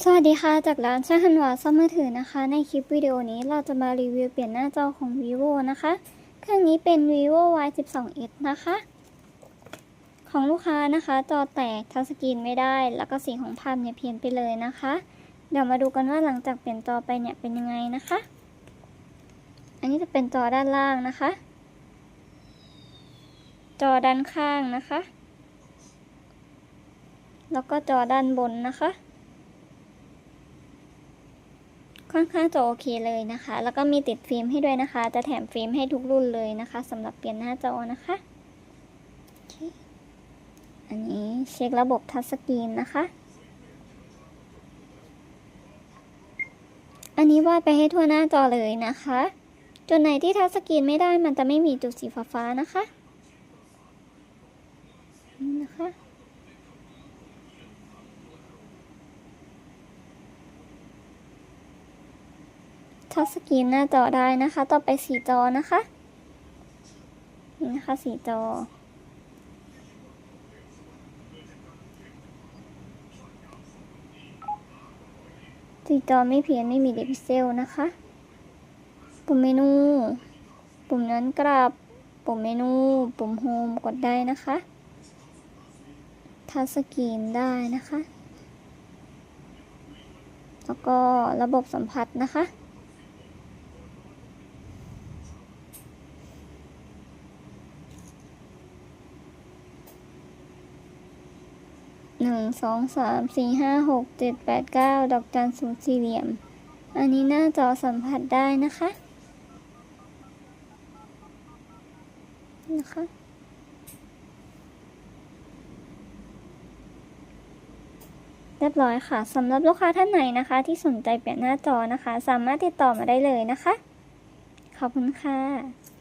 สวัสดีค่ะ จากร้านช่างฮันวาซ่อมมือถือนะคะ ในคลิปวิดีโอนี้เราจะมารีวิวเปลี่ยนหน้าจอของ vivo นะคะ เครื่องนี้เป็น vivo y 1 2 s นะคะ ของลูกค้านะคะ จอแตกทัชสกรีนไม่ได้ แล้วก็สีของภาพเนี่ยเพี้ยนไปเลยนะคะ เดี๋ยวมาดูกันว่าหลังจากเปลี่ยนจอไปเนี่ยเป็นยังไงนะคะ อันนี้จะเป็นจอด้านล่างนะคะ จอด้านข้างนะคะ แล้วก็จอด้านบนนะคะ ค่อนข้างจะโอเคเลยนะคะ แล้วก็มีติดฟิล์มให้ด้วยนะคะ จะแถมฟิล์มให้ทุกรุ่นเลยนะคะสำหรับเปลี่ยนหน้าจอนะคะอันนี้เช็คระบบทัชสกรีนนะคะ อันนี้วาดไปให้ทั่วหน้าจอเลยนะคะ จุดไหนที่ทัชสกรีนไม่ได้มันจะไม่มีจุดสีฟ้าๆนะคะนี่นะคะ ทัชสกรีนหน้าจอได้นะคะ ต่อไปสีจอนะคะ นี่นะคะสีจอ สีจอไม่เพี้ยนไม่มีเดพิเซลนะคะ ปุ่มเมนู ปุ่มย้นกลับปุ่มเมนู ปุ่มโฮมกดได้นะคะ ทัชสกรีนได้นะคะแล้วก็ระบบสัมผัสนะคะ หนึ่งสองสามสี่ห้าหกเจ็ดแปดเก้าดอกจันศูนย์สี่เหลี่ยม อันนี้หน้าจอสัมผัสได้นะคะนะคะเรียบร้อยค่ะสำหรับลูกค้าท่านไหนนะคะ ที่สนใจเปลี่ยนหน้าจอนะคะ สามารถติดต่อมาได้เลยนะคะ ขอบคุณค่ะ